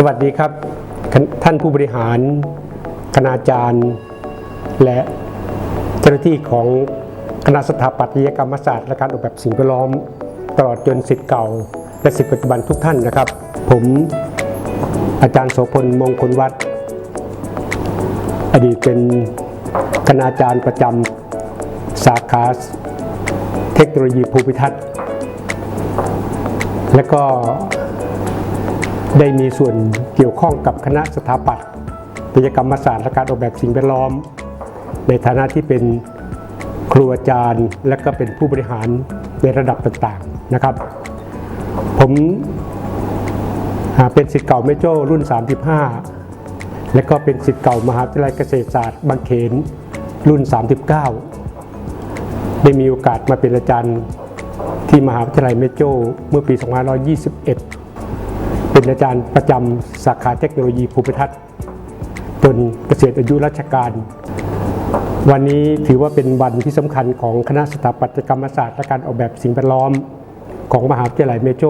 สวัสดีครับ ท่านผู้บริหารคณาจารย์ และเจ้าหน้าที่ของคณะสถาปัตยกรรมศาสตร์และการออกแบบสิ่งแวดล้อม ตลอดจนสิทธิ์เก่า และสิทธิ์ปัจจุบันทุกท่านนะครับ ผมอาจารย์โสพลมงคลวัฒน์อดีตเป็นคณาจารย์ประจำสาขาเทคโนโลยีภูมิทัศน์ และก็ ได้มีส่วนเกี่ยวข้องกับคณะสถาปัตยกรรมศาสตร์และการออกแบบสิ่งแวดล้อม ในฐานะที่เป็นครูอาจารย์และก็เป็นผู้บริหารในระดับต่างๆนะครับ ผมเป็นศิษย์เก่าแม่โจ้รุ่น 35 และก็เป็นศิษย์เก่ามหาวิทยาลัยเกษตรศาสตร์บางเขนรุ่น 39 ได้มีโอกาสมาเป็นอาจารย์ที่มหาวิทยาลัยแม่โจ้เมื่อปี 2521 เป็นอาจารย์ประจำสาขาเทคโนโลยีภูมิทัศน์จนเกษียณอายุราชการ วันนี้ถือว่าเป็นวันที่สำคัญของคณะสถาปัตยกรรมศาสตร์และการออกแบบสิ่งแวดล้อมของมหาวิทยาลัยเมโจ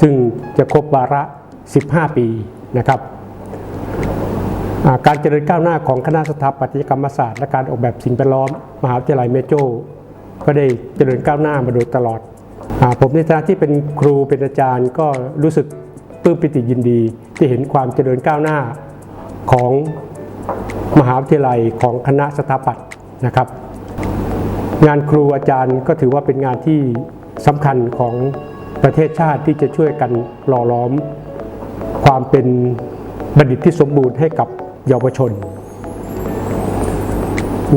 ซึ่งจะครบวาระ 15 ปีนะครับการเจริญก้าวหน้าของคณะสถาปัตยกรรมศาสตร์และการออกแบบสิ่งแวดล้อม มหาวิทยาลัยเมโจก็ได้เจริญก้าวหน้ามาโดยตลอดอผมในฐานะที่เป็นครูเป็นอาจารย์ก็รู้สึก ปลื้มปิติยินดีที่เห็นความเจริญก้าวหน้าของมหาวิทยาลัยของคณะสถาปัตย์นะครับ งานครูอาจารย์ก็ถือว่าเป็นงานที่สำคัญของประเทศชาติที่จะช่วยกันหล่อล้อม ความเป็นบัณฑิตที่สมบูรณ์ให้กับเยาวชน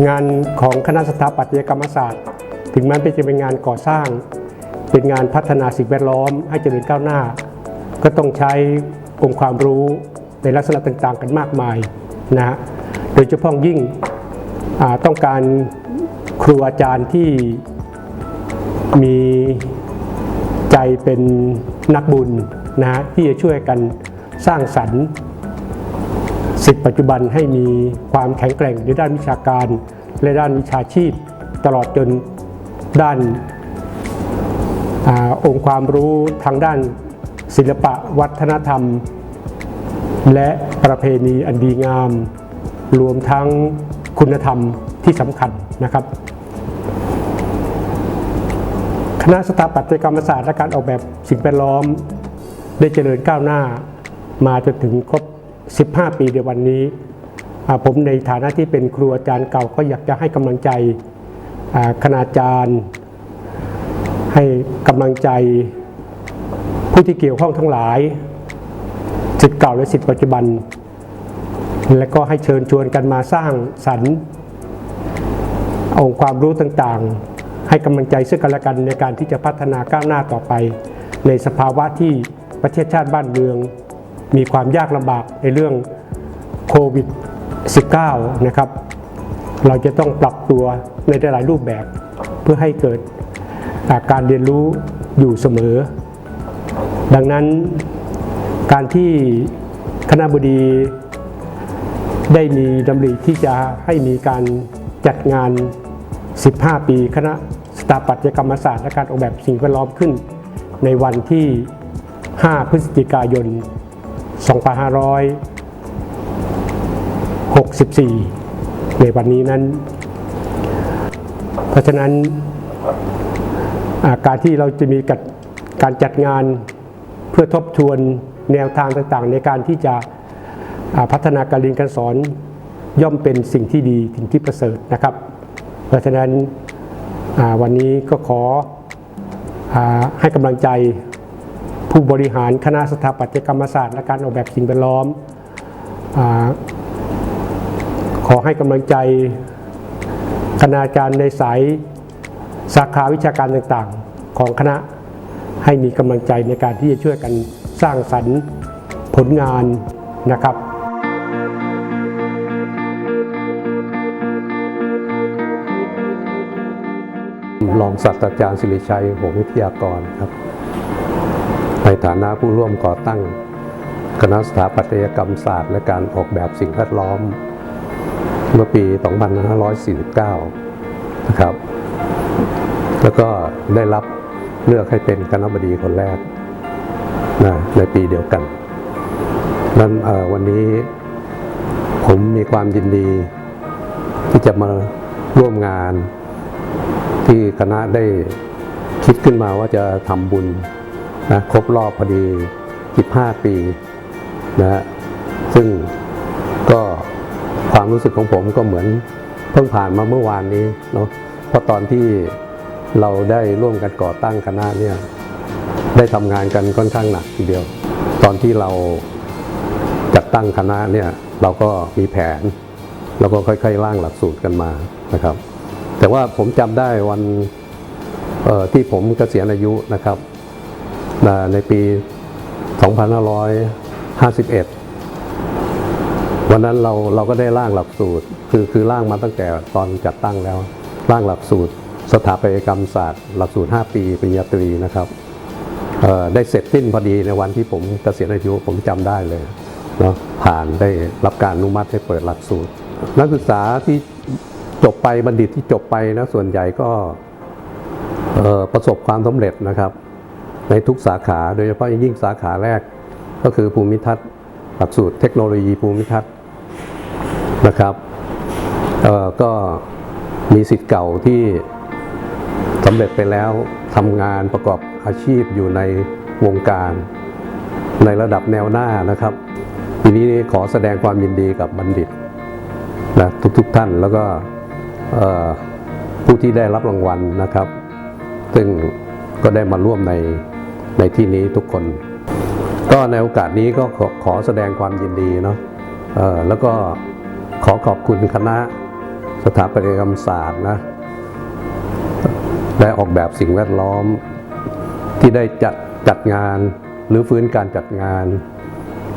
งานของคณะสถาปัตยกรรมศาสตร์ ถึงแม้จะเป็นงานก่อสร้าง เป็นงานพัฒนาสิ่งแวดล้อมให้เจริญก้าวหน้า ก็ต้องใช้องค์ความรู้ในลักษณะต่างๆ กันมากมายนะฮะโดยเฉพาะยิ่งต้องการครูอาจารย์ที่มีใจเป็นนักบุญนะฮะที่จะช่วยกันสร้างสรรค์สิทธิปัจจุบันให้มีความแข็งแกร่งในด้านวิชาการ และด้านวิชาชีพ ตลอดจนด้านอองค์ความรู้ทางด้าน ศิลปะวัฒนธรรม และประเพณีอันดีงาม รวมทั้งคุณธรรมที่สำคัญนะครับ คณะสถาปัตยกรรมศาสตร์และการออกแบบสิ่งแวดล้อม ได้เจริญก้าวหน้า มาจนถึงครบ 15 ปีในวันนี้ผมในฐานะที่เป็นครูอาจารย์เก่าก็อยากจะให้กำลังใจคณาจารย์ ให้กำลังใจ ผู้ที่เกี่ยวข้องทั้งหลายสิทธิ์เก่าและสิทธิ์ปัจจุบัน และก็ให้เชิญชวนกันมาสร้างสรรค์องค์ความรู้ต่างๆ ให้กำลังใจซึ่งกันและกันในการที่จะพัฒนาก้าวหน้าต่อไป ในสภาวะที่ประเทศชาติบ้านเมือง มีความยากลำบากในเรื่องโควิด -19 นะครับ เราจะต้องปรับตัวในหลายรูปแบบ เพื่อให้เกิดาการเรียนรู้อยู่เสมอ ดังนั้นการที่คณะบดีได้มีดำริที่จะให้มีการจัดงาน 15 ปีคณะสถาปัตยกรรมศาสตร์และการออกแบบสิ่งแวดล้อมขึ้น ในวันที่ 5 พฤศจิกายน 2564 ในวันนี้นั้น เพราะฉะนั้นาการที่เราจะมีการจัดงาน เพื่อทบทวนแนวทางต่างๆ ในการที่จะพัฒนาการเรียนการสอนย่อมเป็นสิ่งที่ดีสิ่งที่ประเสริฐนะครับ เพราะฉะนั้นวันนี้ก็ขออให้กำลังใจผู้บริหารคณะสถาปัตยกรรมศาสตร์ และการออกแบบสิ่งแวดล้อมอขอให้กำลังใจคณาจารย์ในสายสาขาวิชาการต่างๆ ของคณะ ให้มีกำลังใจในการที่จะช่วยกันสร้างสรรค์ผลงานนะครับรองศาสตราจารย์สิริชัยหงวิทยากรครับ ในฐานะผู้ร่วมก่อตั้ง คณะสถาปัตยกรรมศาสตร์ และการออกแบบสิ่งแวดล้อม เมื่อปี 2549 นะครับ แล้วก็ได้รับ เลือกให้เป็นคณะบดีคนแรกนะในปีเดียวกันนั้นวันนี้ผมมีความยินดี ที่จะมาร่วมงานที่คณะได้คิดขึ้นมาว่าจะทำบุญนะครบรอบพอดี 15 ปีนะฮะซึ่งก็ความรู้สึกของผมก็เหมือนเพิ่งผ่านมาเมื่อวานนี้เนาะเพราะตอนที่ เราได้ร่วมกันก่อตั้งคณะเนี่ยได้ทำงานกันค่อนข้างหนักทีเดียว ตอนที่เราจัดตั้งคณะเนี่ยเราก็มีแผน แล้วก็ค่อยๆร่างหลักสูตรกันมานะครับ แต่ว่าผมจำได้วันที่ผมเกษียณอายุนะครับ ในปี 2551 วันนั้นเราเราก็ได้ร่างหลักสูตร คือคือร่างมาตั้งแต่ตอนจัดตั้งแล้ว ร่างหลักสูตร สถาปัตยกรรมศาสตร์หลักสูตร 5 ปีปริญญาตรีนะครับได้เสร็จสิ้นพอดีในวันที่ผมเกษียณอายุผมจำได้เลยเนาะผ่านได้รับการอนุมัติให้เปิดหลักสูตร นักศึกษาที่จบไปบัณฑิตที่จบไปนะส่วนใหญ่ก็ประสบความสำเร็จนะครับ ในทุกสาขาโดยเฉพาะย,ยิ่งสาขาแรกก็คือภูมิทัศน์ หลักสูตรเทคโนโลยีภูมิทัศน์นะครับก็มีสิทธิ์เก่าที่ สำเร็จไปแล้วทำงานประกอบอาชีพอยู่ในวงการ ในระดับแนวหน้านะครับทีนี้ขอแสดงความยินดีกับบัณฑิตนะทุกๆทท่านแล้วก็ผู้ที่ได้รับรางวัลนะครับ ซึ่งก็ได้มาร่วมในในที่นี้ทุกคน ก็ในโอกาสนี้ก็ขอขอแสดงความยินดีเนาะแล้วก็ขอขอบคุณคณะสถาปัตยกรรมศาสตร์นะ และออกแบบสิ่งแวดล้อม ที่ได้จัดจัดงาน หรือฟื้นการจัดงาน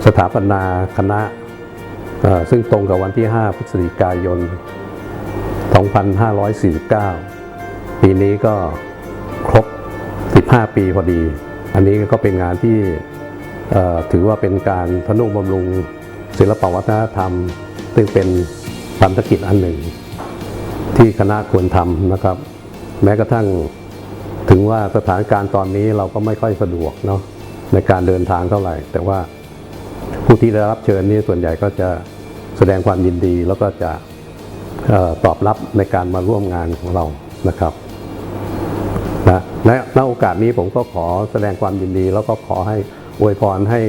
สถาปนาคณะ ซึ่งตรงกับวันที่ 5 พฤศจิกายน 2549 ปีนี้ก็ครบ 15 ปีพอดี อันนี้ก็เป็นงานที่ถือว่าเป็นการทนุบำรุงศิลปวัฒนธรรม ซึ่งเป็นพันธกิจอันหนึ่ง ที่คณะควรทำนะครับ แม้กระทั่งถึงว่าสถานการณ์ตอนนี้เราก็ไม่ค่อยสะดวกเนาะในการเดินทางเท่าไหร่ แต่ว่าผู้ที่ได้รับเชิญนี่ส่วนใหญ่ก็จะแสดงความยินดีแล้วก็จะออตอบรับในการมาร่วมงานของเรานะครับนะและณโอกาสนี้ผมก็ขอแสดงความยินดี แล้วก็ขอให้อวยพรให้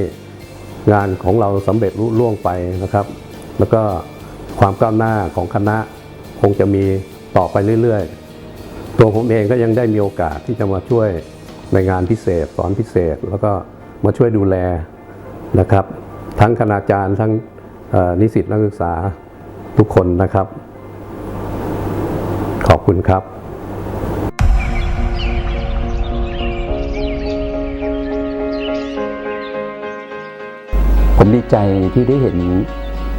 งานของเราสำเร็จรุ่ล่วงไปนะครับ แล้วก็ความก้าวหน้าของคณะคงจะมีต่อไปเรื่อยๆ ตัวผมเองก็ยังได้มีโอกาสที่จะมาช่วยในงานพิเศษสอนพิเศษ แล้วก็มาช่วยดูแลนะครับ ทั้งคณาจารย์ทั้งนิสิตนักศึกษาทุกคนนะครับ ขอบคุณครับผมดีใจที่ได้เห็น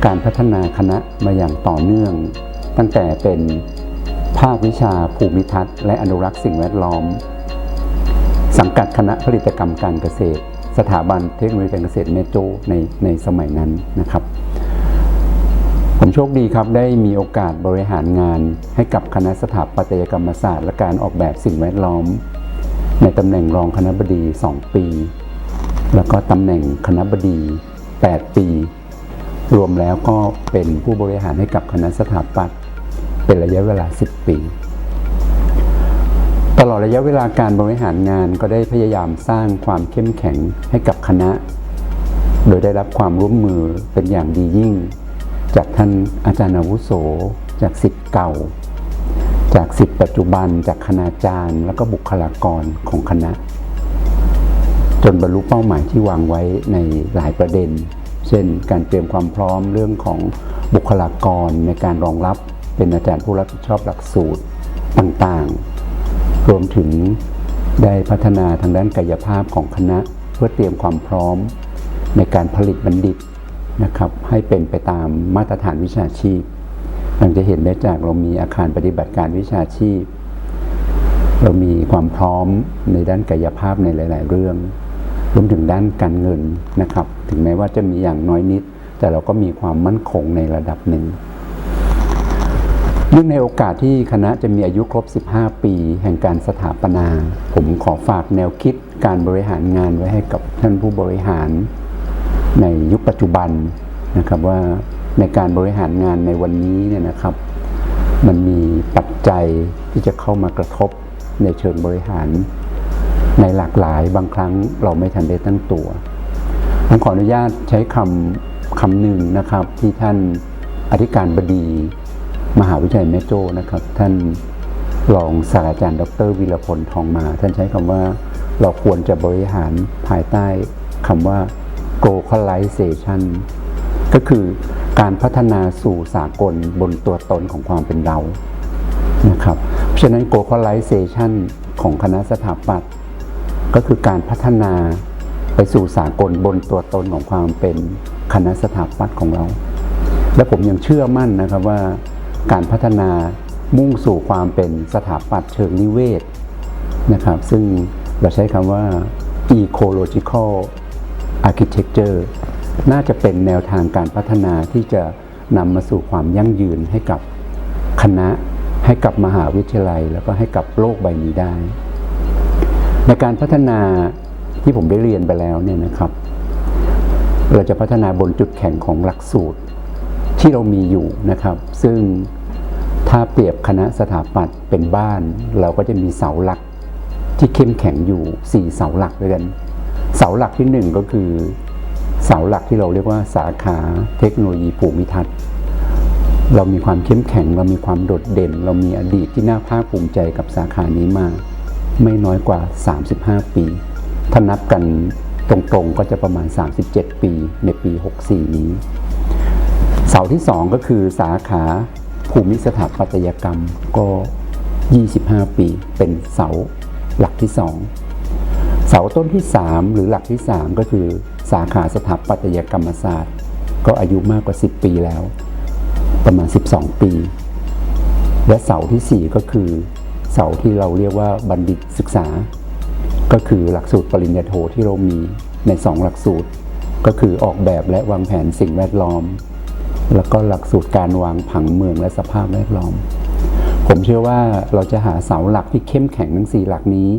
การพัฒนาคณะมาอย่างต่อเนื่อง ตั้งแต่เป็น ภาควิชาภูมิทัศน์และอนุรักษ์สิ่งแวดล้อม สังกัดคณะผลิตกรรมการเกษตร สถาบันเทคโนโลยีการเกษตรเมโจในในสมัยนั้นนะครับ ผมโชคดีครับได้มีโอกาสบริหารงานให้กับคณะสถาปัตยกรรมศาสตร์ และการออกแบบสิ่งแวดล้อม ในตำแหน่งรองคณะบดี 2 ปี แล้วก็ตำแหน่งคณะบดี 8 ปี รวมแล้วก็เป็นผู้บริหารให้กับคณะสถาปัตย เป็นระยะเวลา 10 ปี ตลอดระยะเวลาการบริหารงานก็ได้พยายามสร้างความเข้มแข็งให้กับคณะ โดยได้รับความร่วมมือเป็นอย่างดียิ่ง จากท่านอาจารย์อาวุโส จากสิทธิ์เก่า จากสิทธิ์ปัจจุบัน จากคณาจารย์ แล้วก็บุคลากรของคณะ จนบรรลุเป้าหมายที่วางไว้ในหลายประเด็น เช่น การเตรียมความพร้อมเรื่องของบุคลากรในการรองรับ เป็นอาจารย์ผู้รับผิดชอบหลักสูตรต่างๆ รวมถึงได้พัฒนาทางด้านกายภาพของคณะเพื่อเตรียมความพร้อมในการผลิตบัณฑิตนะครับให้เป็นไปตามมาตรฐานวิชาชีพดังจะเห็นได้จากเรามีอาคารปฏิบัติการวิชาชีพ เรามีความพร้อมในด้านกายภาพในหลาย ๆ เรื่อง รวมถึงด้านการเงินนะครับ ถึงแม้ว่าจะมีอย่างน้อยนิด แต่เราก็มีความมั่นคงในระดับหนึ่ง เนื่องในโอกาสที่คณะจะมีอายุครบ 15 ปี แห่งการสถาปนา ผมขอฝากแนวคิดการบริหารงานไว้ให้กับท่านผู้บริหารในยุคปัจจุบันนะครับว่าในการบริหารงานในวันนี้เนี่ยนะครับ มันมีปัจจัยที่จะเข้ามากระทบในเชิงบริหาร ในหลากหลายบางครั้งเราไม่ทันได้ตั้งตัวผมขออนุญาตใช้คำคำหนึ่งนะครับที่ท่านอธิการบดี มหาวิทยาลัยแม่โจ้นะครับ ท่านรองศาสตราจารย์ ดรวิรพลทองมา ท่านใช้คำว่าเราควรจะบริหารภายใต้คำว่า globalization ก็คือการพัฒนาสู่สากลบนตัวตนของความเป็นเรานะครับเพราะฉะนั้น globalization ของคณะสถาปัตย์ก็คือการพัฒนาไปสู่สากลบนตัวตนของความเป็นคณะสถาปัตย์ของเรา และผมยังเชื่อมั่นนะครับว่า การพัฒนามุ่งสู่ความเป็นสถาปัตย์เชิงนิเวศนะครับ ซึ่งเราใช้คำว่า ecological architecture น่าจะเป็นแนวทางการพัฒนาที่จะนำมาสู่ความยั่งยืนให้กับคณะ ให้กับมหาวิทยาลัย แล้วก็ให้กับโลกใบนี้ได้ ในการพัฒนาที่ผมได้เรียนไปแล้วเนี่ยนะครับ เราจะพัฒนาบนจุดแข็งของหลักสูตรที่เรามีอยู่นะครับ ซึ่ง ถ้าเปรียบคณะสถาปัตย์เป็นบ้าน เราก็จะมีเสาหลักที่เข้มแข็งอยู่ 4 เสาหลักด้วยกัน เสาหลักที่ 1 ก็คือเสาหลักที่เราเรียกว่าสาขาเทคโนโลยีภูมิทัศน์ เรามีความเข้มแข็ง เรามีความโดดเด่น เรามีอดีตที่น่าภาคภูมิใจกับสาขานี้มา ไม่น้อยกว่า 35 ปี ถ้านับกันตรงๆก็จะประมาณ 37 ปีในปี 64 นี้ เสาที่ 2 ก็คือสาขา ภูมิสถาปัตยกรรมก็ 25 ปีเป็นเสาหลักที่ 2 เสาต้นที่ 3 หรือหลักที่ 3 ก็คือสาขาสถาปัตยกรรมศาสตร์ ก็อายุมากกว่า 10 ปีแล้ว ประมาณ 12 ปี และเสาทีสี่4 ก็คือเสาที่เราเรียกว่าบัณฑิตศึกษา ก็คือหลักสูตรปริญญาโทที่เรามีใน 2 หลักสูตร ก็คือออกแบบและวางแผนสิ่งแวดล้อม แล้วก็หลักสูตรการวางผังเมืองและสภาพแวดล้อม ผมเชื่อว่าเราจะหาเสาหลักที่เข้มแข็งทั้ง4หลักนี้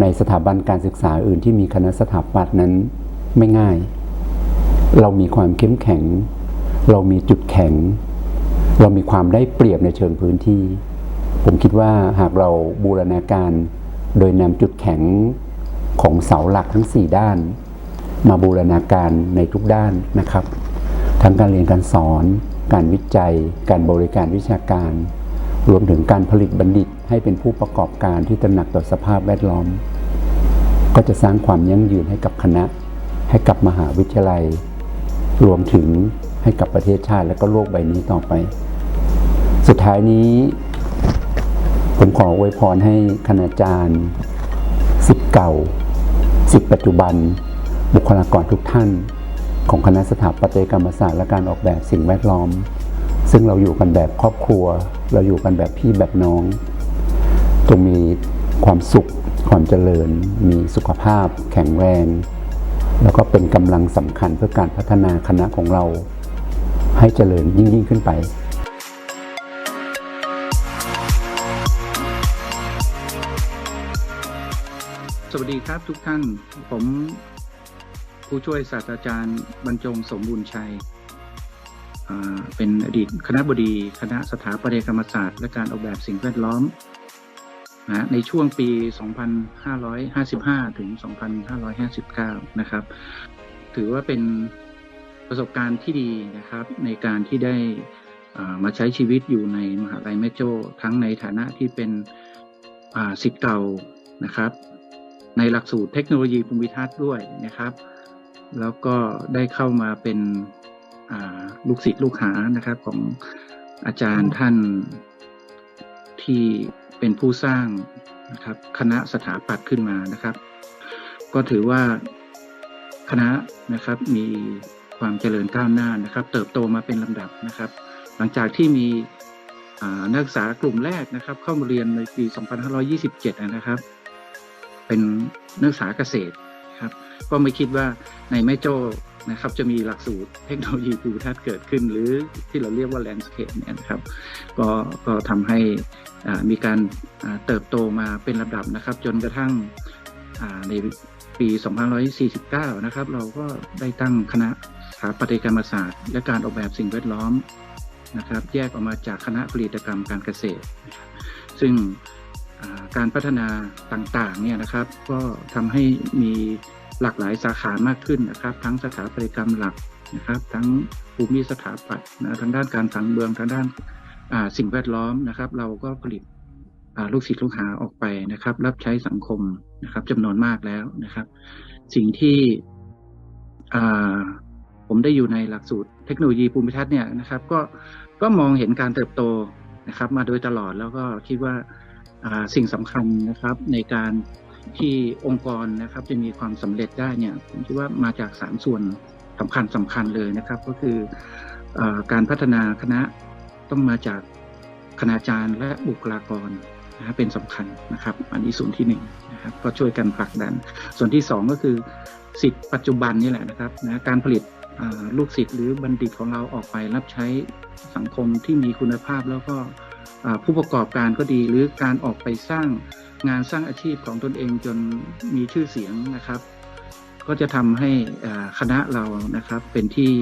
ในสถาบันการศึกษาอื่นที่มีคณะสถาปัตย์นั้นไม่ง่าย เรามีความเข้มแข็ง เรามีจุดแข็ง เรามีความได้เปรียบในเชิงพื้นที่ ผมคิดว่าหากเราบูรณาการโดยนำจุดแข็งของเสาหลักทั้ง 4 ด้าน มาบูรณาการในทุกด้านนะครับ ทั้งการเรียนการสอน การวิจัย การบริการวิชาการ รวมถึงการผลิตบัณฑิตให้เป็นผู้ประกอบการที่ตระหนักต่อสภาพแวดล้อม ก็จะสร้างความยั่งยืนให้กับคณะ ให้กับมหาวิทยาลัย รวมถึงให้กับประเทศชาติและก็โลกใบนี้ต่อไป สุดท้ายนี้ ผมขออวยพรให้คณาจารย์สิทธิ์เก่าสิทธิ์ปัจจุบัน บุคลากรทุกท่าน ของคณะสถาปัตยกรรมศาสตร์และการออกแบบสิ่งแวดล้อม ซึ่งเราอยู่กันแบบครอบครัว เราอยู่กันแบบพี่แบบน้อง จงมีความสุข ความเจริญ มีสุขภาพ แข็งแรง แล้วก็เป็นกำลังสำคัญเพื่อการพัฒนาคณะของเรา ให้เจริญยิ่งยิ่งขึ้นไปสวัสดีครับทุกท่าน ผม ผู้ช่วยศาสตราจารย์บรรจงสมบูรณ์ชัยเป็นอดีตคณะบดี คณะสถาปัตยกรรมศาสตร์ และการออกแบบสิ่งแวดล้อมนะในช่วงปี 2555 ถึง 2559 นะครับ ถือว่าเป็นประสบการณ์ที่ดีนะครับ ในการที่ได้มาใช้ชีวิตอยู่ในมหาลัยแม่โจ้ทั้งในฐานะที่เป็นสิทธิ์เก่านะครับ ในหลักสูตรเทคโนโลยีภูมิทัศน์ด้วยนะครับ แล้วก็ได้เข้ามาเป็นอ่าลูกศิษย์ลูกหานะครับของอาจารย์ท่านที่เป็นผู้สร้างนะครับคณะสถาปัตย์ขึ้นมานะครับ ก็ถือว่าคณะนะครับมีความเจริญก้าวหน้านะครับ เติบโตมาเป็นลำดับนะครับ หลังจากที่มีอ่านักศึกษากลุ่มแรกนะครับ เข้ามาเรียนในปี 2527 นะครับ เป็นนักศึกษาเกษตร ครับ ก็ไม่คิดว่าในแม่โจ้นะครับจะมีหลักสูตรเทคโนโลยีภูมิทัศน์เกิดขึ้น หรือที่เราเรียกว่าแลนด์สเคปเนี่ยนะครับ ก็ก็ทำให้มีการเติบโตมาเป็นลำดับนะครับ จนกระทั่งอ่าในปี 2549 นะครับ เราก็ได้ตั้งคณะสถาปัตยกรรมศาสตร์ และการออกแบบสิ่งแวดล้อมนะครับ แยกออกมาจากคณะผลิตกรรมการเกษตร ซึ่ง การพัฒนาต่างๆเนี่ยนะครับก็ทำให้มีหลากหลายสาขามากขึ้นนะครับ ทั้งสถาปัตยกรรมหลักนะครับ ทั้งภูมิสถาปัตย์นะทางด้านการผังเมืองทางด้านาสิ่งแวดล้อมนะครับ เราก็ผลิตลูกศิษย์ลูกหาออกไปนะครับ รับใช้สังคมนะครับจำนวนมากแล้วนะครับ สิ่งที่ผมได้อยู่ในหลักสูตรเทคโนโลยีภูมิทัศน์เนี่ยนะครับ ก็ก็มองเห็นการเติบโตนะครับ มาโดยตลอดแล้วก็คิดว่า สิ่งสำคัญนะครับในการที่องค์กรนะครับจะมีความสำเร็จได้เนี่ยผมคิดว่ามาจากสามส่วนสำคัญสำคัญเลยนะครับ ก็คืออการพัฒนาคณะต้องมาจากคณาจารย์และบุคลากรนะรเป็นสำคัญนะครับ อันนี้ส่วนที่หนึ่งนะครับก็ช่วยกันผลักดัน ส่วนที่สองก็คือสิทธิ์ปัจจุบันนี่แหละนะครับนะการผลิตลูกศิษย์หรือบัณฑิตของเราออกไปรับใช้สังคมที่มีคุณภาพแล้วก็ ผู้ประกอบการก็ดีหรือการออกไปสร้างงานสร้างอาชีพของตนเองจนมีชื่อเสียงนะครับ ก็จะทำให้คณะเรานะครับเป็นที่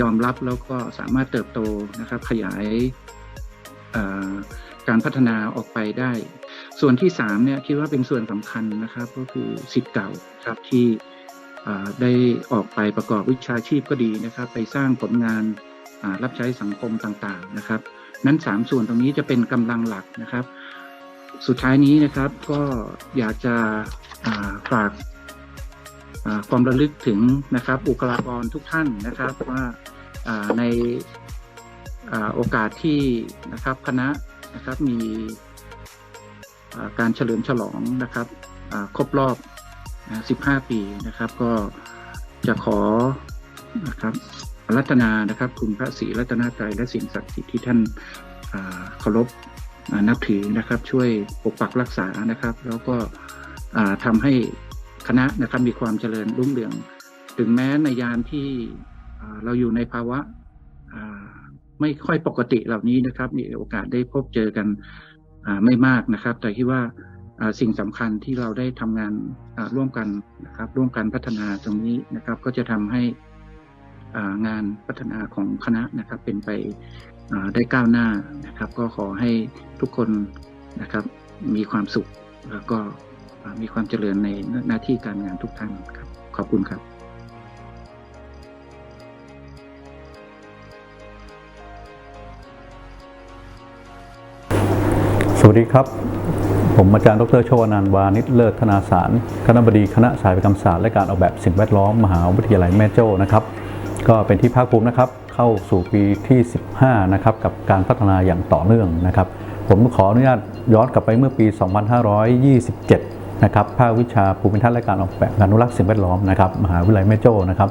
ยอมรับแล้วก็สามารถเติบโตนะครับขยายการพัฒนาออกไปได้ ส่วนที่สามเนี่ยคิดว่าเป็นส่วนสำคัญนะครับ ก็คือสิทธิ์เก่าครับที่ได้ออกไปประกอบวิชาชีพก็ดีนะครับ ไปสร้างผลงานรับใช้สังคมต่างๆนะครับ นั้นสามส่วนตรงนี้จะเป็นกำลังหลักนะครับ สุดท้ายนี้นะครับก็อยากจะาฝากาความระลึกถึงนะครับบุคลากรทุกท่านนะครับว่าาในอาโอกาสที่นะครับคณะนะครับมีาการเฉลิมฉลองนะครับครบรอบ 15 ปีนะครับ ก็จะขอนะครับ รัตนานะครับคุณพระศรีรัตนตรัยและสิ่งศักดิ์สิทธิ์ที่ท่านเคารพนับถือนะครับ ช่วยปกปักรักษานะครับ แล้วก็อ่าทำให้คณะนะครับมีความเจริญรุ่งเรือง ถึงแม้ในยามที่เราอยู่ในภาวะไม่ค่อยปกติเหล่านี้นะครับ มีโอกาสได้พบเจอกันไม่มากนะครับ แต่คิดว่าสิ่งสำคัญที่เราได้ทำงานร่วมกันนะครับ ร่วมกันพัฒนาตรงนี้นะครับ ก็จะทำให้ งานพัฒนาของคณะนะครับเป็นไปได้ก้าวหน้านะครับ ก็ขอให้ทุกคนนะครับมีความสุขแล้วก็มีความเจริญในหน้าที่การงานทุกท่านครับ ขอบคุณครับสวัสดีครับ ผมอาจารย์ดรโชวนันวานิชเลิศธนาสาร คณะบดีคณะสายวิกรรมศาสตร์และการออกแบบสิ่งแวดล้อม มหาวิทยาลัยแม่โจ้นะครับ ก็เป็นที่ภาคภูมินะครับ เข้าสู่ปีที่ 15 นะครับ กับการพัฒนาอย่างต่อเนื่องนะครับ ผมขออนุญาตย้อนกลับไปเมื่อปี 2527 นะครับ ภาควิชาภูมิทัศน์และการออกแบบอนุรักษ์สิ่งแวดล้อมนะครับ มหาวิทยาลัยแม่โจ้นะครับ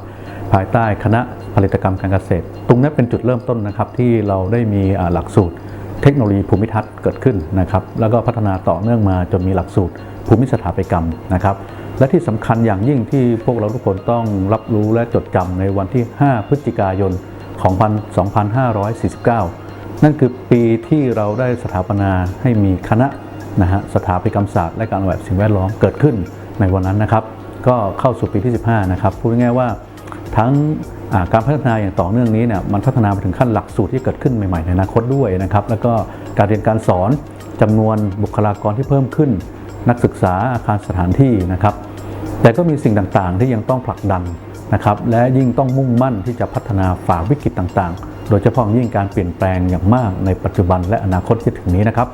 ภายใต้คณะผลิตกรรมการเกษตร ตรงนี้เป็นจุดเริ่มต้นนะครับที่เราได้มีหลักสูตรเทคโนโลยีภูมิทัศน์เกิดขึ้นนะครับ แล้วก็พัฒนาต่อเนื่องมาจนมีหลักสูตรภูมิสถาปัตยกรรมนะครับ และที่สำคัญอย่างยิ่งที่พวกเราทุกคนต้องรับรู้และจดจำในวันที่ 5 พฤศจิกายนของ2549 นั่นคือปีที่เราได้สถาปนาให้มีคณะนะฮะสถาปัตยกรรมศาสตร์และการออกแบบสิ่งแวดล้อมเกิดขึ้นในวันนั้นนะครับ ก็เข้าสู่ปีที่ 15 นะครับพูดง่ายๆว่าทั้งาการพัฒนาอย่างต่อเนื่องนี้เนี่ยมันพัฒนาไปถึงขั้นหลักสูตรที่เกิดขึ้นใหม่ๆในอนาคตด้วยนะครับ แล้วก็การเรียนการสอนจำนวนบุคลากรที่เพิ่มขึ้น นักศึกษาอาคารสถานที่นะครับ แต่ก็มีสิ่งต่างๆ ที่ยังต้องผลักดันนะครับ และยิ่งต้องมุ่งมั่นที่จะพัฒนาฝ่าวิกฤตต่างๆ โดยเฉพาะยิ่งการเปลี่ยนแปลงอย่างมากในปัจจุบันและอนาคตที่ถึงนี้นะครับ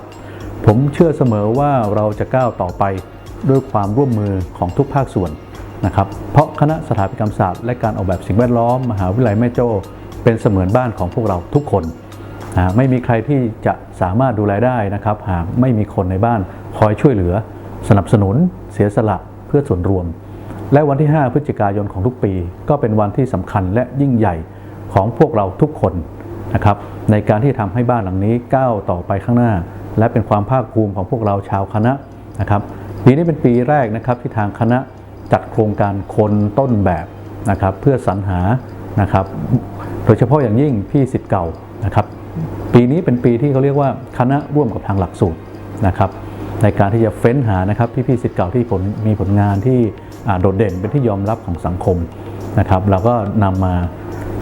ผมเชื่อเสมอว่าเราจะก้าวต่อไปด้วยความร่วมมือของทุกภาคส่วนนะครับ เพราะคณะสถาปัตยกรรมศาสตร์และการออกแบบสิ่งแวดล้อม มหาวิทยาลัยแม่โจ้เป็นเสมือนบ้านของพวกเราทุกคนไม่มีใครที่จะสามารถดูแลได้นะครับ หากไม่มีคนในบ้านคอยช่วยเหลือ สนับสนุน เสียสละ พื่อส่วนรวม และวันที่ 5 พฤศจิกายนของทุกปี ก็เป็นวันที่สำคัญและยิ่งใหญ่ของพวกเราทุกคนนะครับในการที่ทำให้บ้านหลังนี้ก้าวต่อไปข้างหน้า และเป็นความภาคภูมิของพวกเราชาวคณะนะครับปีนี้เป็นปีแรกนะครับที่ทางคณะจัดโครงการคนต้นแบบนะครับเพื่อสรรหานะครับโดยเฉพาะอย่างยิ่งพี่สิทธิ์เก่านะครับปีนี้เป็นปีที่เขาเรียกว่าคณะร่วมกับทางหลักสูตรนะครับ ในการที่จะเฟ้นหานะครับพี่ๆสิทธิ์เก่าที่ผลมีผลงานที่โดดเด่นเป็นที่ยอมรับของสังคมนะครับเราก็นำมา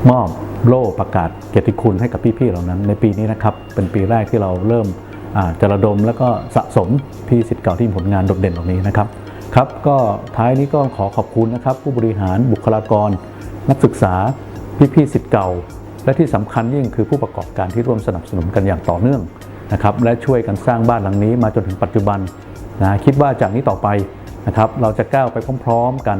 มอบโล่ประกาศเกียรติคุณให้กับพี่ๆเหล่านั้น ในปีนี้นะครับเป็นปีแรกที่เราเริ่มจะระดมแล้วก็สะสมพี่สิทธิ์เก่าที่มีผลงานโดดเด่นเหล่านี้นะครับครับก็ท้ายนี้ก็ขอขอบคุณนะครับ ผู้บริหารบุคลากร นักศึกษาพี่ๆสิทธิ์เก่า และที่สำคัญยิ่งคือผู้ประกอบการที่ร่วมสนับสนุนกันอย่างต่อเนื่อง นะครับและช่วยกันสร้างบ้านหลังนี้มาจนถึงปัจจุบันนะคิดว่าจากนี้ต่อไปนะครับเราจะก้าวไปพร้อม ๆ กัน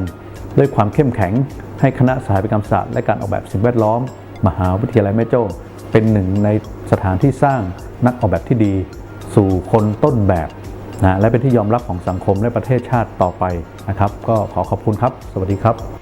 ด้วยความเข้มแข็งให้คณะสถาปัตยกรรมศาสตร์และการออกแบบสิ่งแวดล้อม มหาวิทยาลัยแม่โจ้เป็นหนึ่งในสถานที่สร้างนักออกแบบที่ดี สู่คนต้นแบบนะและเป็นที่ยอมรับของสังคมและประเทศชาติต่อไปนะครับ ก็ขอขอบคุณครับ สวัสดีครับ